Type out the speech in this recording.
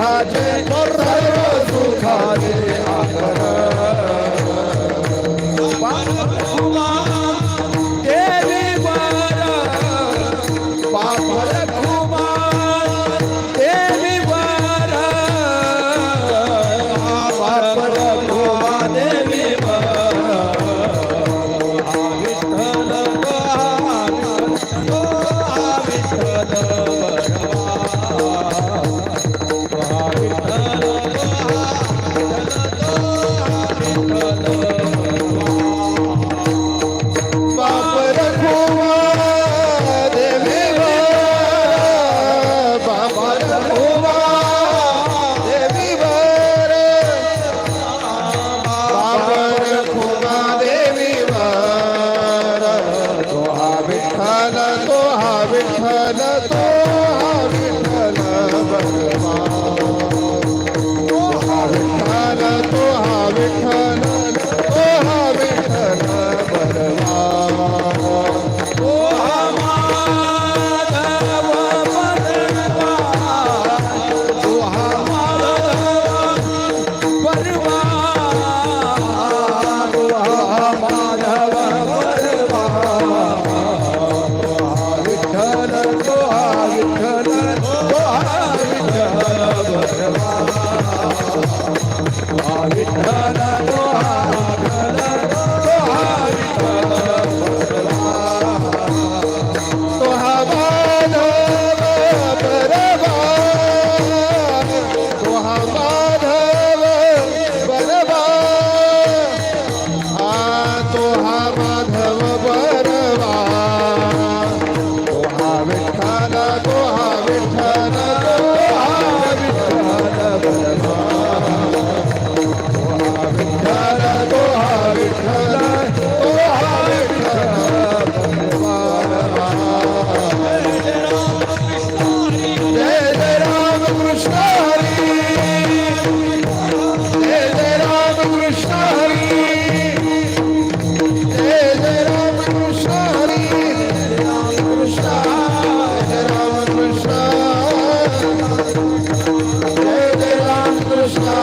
સુખાજે સર્વ સુખાજે આગળ પાપ Oh. Krishna